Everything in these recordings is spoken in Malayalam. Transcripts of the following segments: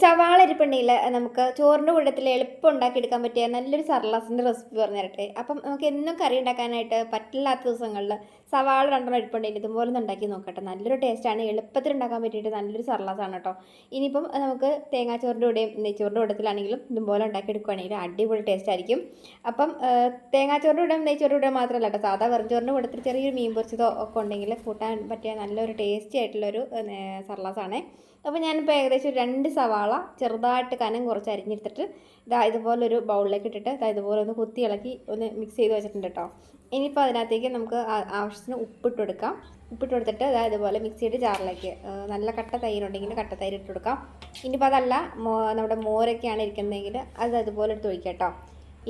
സവാള ഇരിപ്പുണ്ടെങ്കിൽ നമുക്ക് ചോറിന്റെ കൂട്ടത്തിൽ എളുപ്പം ഉണ്ടാക്കിയെടുക്കാൻ പറ്റിയ നല്ലൊരു സർലാസിന്റെ റെസിപ്പി പറഞ്ഞു തരട്ടെ. അപ്പം നമുക്ക് എന്നും കറി ഉണ്ടാക്കാനായിട്ട് പറ്റില്ലാത്ത ദിവസങ്ങളിൽ സവാള രണ്ടെണ്ണം ഇരിപ്പുണ്ടെങ്കിൽ ഇതുപോലെ ഉണ്ടാക്കി നോക്കട്ടെ. നല്ലൊരു ടേസ്റ്റാണ്. എളുപ്പത്തിൽ ഉണ്ടാക്കാൻ പറ്റിയിട്ട് നല്ലൊരു സർലാസാണ് കേട്ടോ. ഇനിയിപ്പം നമുക്ക് തേങ്ങാച്ചോറിന്റെ കൂടെയും നെയ്ച്ചോറിന്റെ കൂട്ടത്തിലാണെങ്കിലും ഇതുപോലെ ഉണ്ടാക്കിയെടുക്കുകയാണെങ്കിൽ അടിപൊളി ടേസ്റ്റ് ആയിരിക്കും അപ്പം തേങ്ങാച്ചോറിന്റെ കൂടെയും നെയ്ച്ചോറിന്റെ കൂടെ മാത്രമല്ല കേട്ടോ. സാധാ വെറുംചോറിന്റെ കൂട്ടത്തിൽ ചെറിയൊരു മീൻ പൊരിച്ചതോ ഒക്കെ ഉണ്ടെങ്കിൽ കൂട്ടാൻ പറ്റിയ നല്ലൊരു ടേസ്റ്റി ആയിട്ടുള്ളൊരു സർലാസാണ്. അപ്പോൾ ഞാനിപ്പോൾ ഏകദേശം രണ്ട് സവാള ചെറുതായിട്ട് കനം കുറച്ച് അരിഞ്ഞെടുത്തിട്ട് ഇതാ ഇതുപോലെ ഒരു ബൗളിലേക്ക് ഇട്ടിട്ട് ഇതാ ഇതുപോലെ ഒന്ന് കുത്തി ഇളക്കി ഒന്ന് മിക്സ് ചെയ്ത് വെച്ചിട്ടുണ്ട് കേട്ടോ ഇനിയിപ്പോൾ അതിനകത്തേക്ക് നമുക്ക് ആവശ്യത്തിന് ഉപ്പിട്ട് കൊടുക്കാം. ഉപ്പിട്ട് കൊടുത്തിട്ട് ഇതാ ഇതുപോലെ മിക്സിയുടെ ജാറിലേക്ക് നല്ല കട്ട തൈരുണ്ടെങ്കിൽ കട്ട തൈര് ഇട്ട് കൊടുക്കാം. ഇനിയിപ്പോൾ അതല്ല നമ്മുടെ മോരൊക്കെയാണ് ഇരിക്കുന്നതെങ്കിൽ അത് അതുപോലെ എടുത്ത് ഒഴിക്കാം കേട്ടോ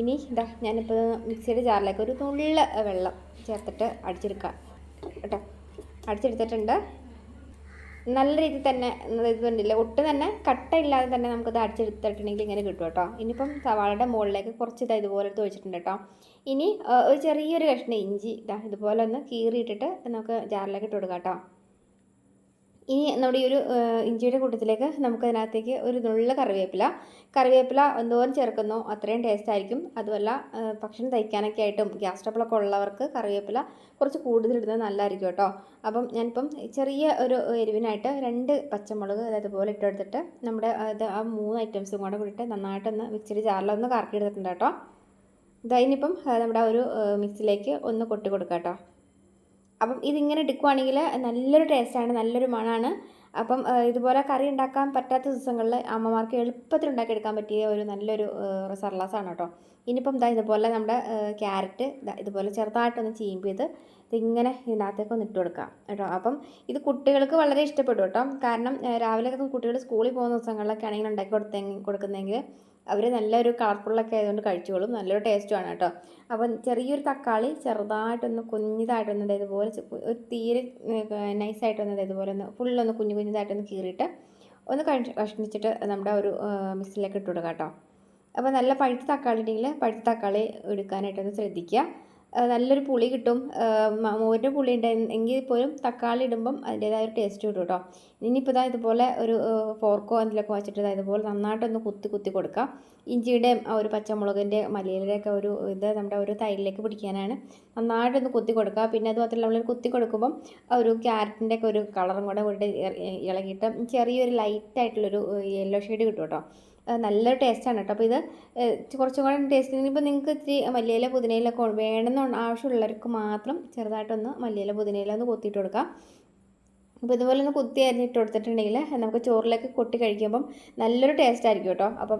ഇനി ഇതാ ഞാനിപ്പോൾ മിക്സിയുടെ ജാറിലേക്ക് ഒരു നുള്ള വെള്ളം ചേർത്തിട്ട് അടിച്ചെടുക്കാം. കേട്ടോ? അടിച്ചെടുത്തിട്ടുണ്ട്. നല്ല രീതിയിൽ തന്നെ ഇതുണ്ടല്ലേ ഒട്ടും തന്നെ കട്ടയില്ലാതെ തന്നെ നമുക്കത് അടിച്ചെടുത്തിട്ടുണ്ടെങ്കിൽ ഇങ്ങനെ കിട്ടും കേട്ടോ. ഇനിയിപ്പം സവാളയുടെ മുകളിലേക്ക് കുറച്ച് ഇതാ ഇതുപോലെ എടുത്ത് വെച്ചിട്ടുണ്ട് കേട്ടോ. ഇനി ഒരു ചെറിയൊരു കഷ്ണം ഇഞ്ചി ഇതാ ഇതുപോലെ ഒന്ന് കീറിയിട്ടിട്ട് നമുക്ക് ജാറിലേക്ക് ഇട്ട് കൊടുക്കാം കേട്ടോ. ഇനി നമ്മുടെ ഈ ഒരു ഇഞ്ചിയുടെ കൂട്ടത്തിലേക്ക് നമുക്ക് അതിനകത്തേക്ക് ഒരു നുള്ള കറിവേപ്പില. കറിവേപ്പില എന്തോരം ചേർക്കുന്നോ അത്രയും ടേസ്റ്റ് ആയിരിക്കും. അതുമല്ല ഭക്ഷണം തയ്ക്കാനൊക്കെ ആയിട്ടും ഗ്യാസ് ട്രബിളൊക്കെ ഉള്ളവർക്ക് കറിവേപ്പില കുറച്ച് കൂടുതൽ ഇടുന്നത് നല്ലതായിരിക്കും കേട്ടോ. അപ്പം ഞാനിപ്പം ചെറിയ ഒരു എരിവിനായിട്ട് രണ്ട് പച്ചമുളക് അതായത് പോലെ ഇട്ടെടുത്തിട്ട് നമ്മുടെ അത് ആ മൂന്ന് ഐറ്റംസും കൂടെ കൂടിയിട്ട് നന്നായിട്ടൊന്ന് മിക്സിയുടെ ജാറിലൊന്ന് കറക്കി എടുത്തിട്ടുണ്ട് കേട്ടോ ഇതായിനിപ്പം നമ്മുടെ ഒരു മിക്സിലേക്ക് ഒന്ന് കൊട്ടി കൊടുക്കാം കേട്ടോ അപ്പം ഇതിങ്ങനെ എടുക്കുവാണെങ്കിൽ നല്ലൊരു ടേസ്റ്റാണ് നല്ലൊരു മണമാണ് അപ്പം ഇതുപോലെ കറി ഉണ്ടാക്കാൻ പറ്റാത്ത ദിവസങ്ങളിൽ അമ്മമാർക്ക് എളുപ്പത്തിൽ ഉണ്ടാക്കിയെടുക്കാൻ പറ്റിയ ഒരു നല്ലൊരു സർലാസാണ് കേട്ടോ. ഇനിയിപ്പം ഇതാ ഇതുപോലെ നമ്മുടെ ക്യാരറ്റ് ഇതുപോലെ ചെറുതായിട്ടൊന്ന് ചീമ്പ് ചെയ്ത് ഇതിങ്ങനെ ഇതിനകത്തേക്ക് ഒന്ന് ഇട്ട് കൊടുക്കാം കേട്ടോ. അപ്പം ഇത് കുട്ടികൾക്ക് വളരെ ഇഷ്ടപ്പെടും കേട്ടോ. കാരണം രാവിലെ രാവിലെയൊക്കെ കുട്ടികൾ സ്കൂളിൽ പോകുന്ന ദിവസങ്ങളിലൊക്കെ ആണെങ്കിൽ ഉണ്ടാക്കി കൊടുത്തെ കൊടുക്കുന്നെങ്കിൽ അവർ നല്ലൊരു കളർഫുള്ളൊക്കെ ആയതുകൊണ്ട് കഴിച്ചോളും. നല്ലൊരു ടേസ്റ്റുമാണ് കേട്ടോ. അപ്പം ചെറിയൊരു തക്കാളി ചെറുതായിട്ടൊന്ന് കുഞ്ഞിതായിട്ടൊന്ന് ഇതുപോലെ ഒരു തീരെ നൈസായിട്ടൊന്ന് ഇതുപോലെ ഒന്ന് ഫുള്ളൊന്ന് കുഞ്ഞു കുഞ്ഞിതായിട്ടൊന്ന് കീറിയിട്ട് ഒന്ന് കഷ്ണിച്ചിട്ട് നമ്മുടെ ഒരു മിക്സിലേക്ക് ഇട്ട് കൊടുക്കാം കേട്ടോ. അപ്പോൾ നല്ല പഴുത്ത തക്കാളി ഉണ്ടെങ്കിൽ പഴുത്ത തക്കാളി എടുക്കാനായിട്ടൊന്ന് ശ്രദ്ധിക്കുക. നല്ലൊരു പുളി കിട്ടും. മോരിന്റെ പുളി ഉണ്ട്. എങ്കിൽ പോലും തക്കാളി ഇടുമ്പം അതിന്റേതായ ഒരു ടേസ്റ്റ് കിട്ടും കേട്ടോ ഇനിയിപ്പോൾ ഇതാ ഇതുപോലെ ഒരു ഫോർക്കോ എന്തെങ്കിലുമൊക്കെ വെച്ചിട്ട് ഇതാ ഇതുപോലെ നന്നായിട്ടൊന്ന് കുത്തി കുത്തി കൊടുക്കാം. ഇഞ്ചിയുടെയും ആ ഒരു പച്ചമുളകിന്റെ മല്ലിയിലൊക്കെ ഒരു ഇത് നമ്മുടെ ഒരു തൈരിലേക്ക് പിടിക്കാനാണ്. നന്നായിട്ടൊന്ന് കുത്തി കൊടുക്കുക പിന്നെ അത് മാത്രമല്ല നമ്മൾ കുത്തി കൊടുക്കുമ്പം ഒരു ക്യാരറ്റിന്റെ ഒക്കെ ഒരു കളറും കൂടി ഇളകിയിട്ട് ചെറിയൊരു ലൈറ്റായിട്ടുള്ളൊരു യെല്ലോ ഷെയ്ഡ് കിട്ടും കേട്ടോ ആ, നല്ലൊരു ടേസ്റ്റാണ് കേട്ടോ അപ്പോൾ ഇത് കുറച്ചും കൂടെ ടേസ്റ്റ് ഇനിയിപ്പോൾ നിങ്ങൾക്ക് ഇത്തിരി മല്ലിയില പുതിനയിലൊക്കെ വേണമെന്ന് ആവശ്യമുള്ളവർക്ക് മാത്രം ചെറുതായിട്ടൊന്ന് മല്ലിയില പുതിനയില ഒന്ന് കൊത്തിയിട്ട് കൊടുക്കാം. അപ്പോൾ ഇതുപോലെ ഒന്ന് കുത്തി അരിഞ്ഞിട്ട് കൊടുത്തിട്ടുണ്ടെങ്കിൽ നമുക്ക് ചോറിലേക്ക് കൊട്ടി കഴിക്കുമ്പം നല്ലൊരു ടേസ്റ്റ് ആയിരിക്കും കേട്ടോ. അപ്പം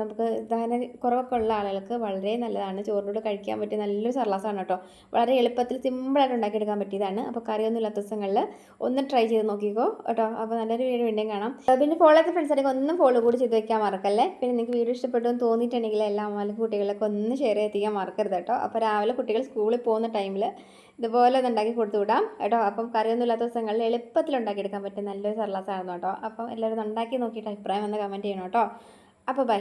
നമുക്ക് ദഹന കുറവൊക്കെ ഉള്ള ആളുകൾക്ക് വളരെ നല്ലതാണ്. ചോറിനോട് കഴിക്കാൻ പറ്റിയ നല്ലൊരു സർലാസാണ് കേട്ടോ. വളരെ എളുപ്പത്തിൽ സിമ്പിളായിട്ട് ഉണ്ടാക്കിയെടുക്കാൻ പറ്റിയതാണ്. അപ്പോൾ കറിയൊന്നും ഇല്ലാത്ത ദിവസങ്ങളിൽ ഒന്ന് ട്രൈ ചെയ്ത് നോക്കിക്കോ കേട്ടോ. അപ്പോൾ നല്ലൊരു വീഡിയോ വീണ്ടും കാണാം. പിന്നെ ഫോളോ ചെയ്ത ഫ്രണ്ട്സ് ആണെങ്കിൽ ഒന്നും ഫോളോ കൂടി ചെയ്ത് വയ്ക്കാൻ മറക്കല്ലേ? പിന്നെ നിങ്ങൾക്ക് വീഡിയോ ഇഷ്ടപ്പെട്ടു എന്ന് തോന്നിയിട്ടുണ്ടെങ്കിൽ എല്ലാ അമ്മമാർക്കും കുട്ടികളൊക്കെ ഒന്ന് ഷെയർ ചെയ്തെത്തിക്കാൻ മറക്കരുത് കേട്ടോ. അപ്പോൾ രാവിലെ കുട്ടികൾ സ്കൂളിൽ പോകുന്ന ടൈമിൽ ഇതുപോലെ ഒന്ന് ഉണ്ടാക്കി കൊടുത്തു വിടാം കേട്ടോ. അപ്പം കറിയൊന്നും ഇല്ലാത്ത ദിവസങ്ങളിൽ എളുപ്പത്തിൽ ഉണ്ടാക്കിയെടുക്കാൻ പറ്റിയ നല്ലൊരു സർലാസായിരുന്നു കേട്ടോ. അപ്പം എല്ലാവരും ഉണ്ടാക്കി നോക്കിയിട്ട് അഭിപ്രായം വന്ന് കമന്റ് ചെയ്യണം കേട്ടോ. അപ്പോൾ ബൈ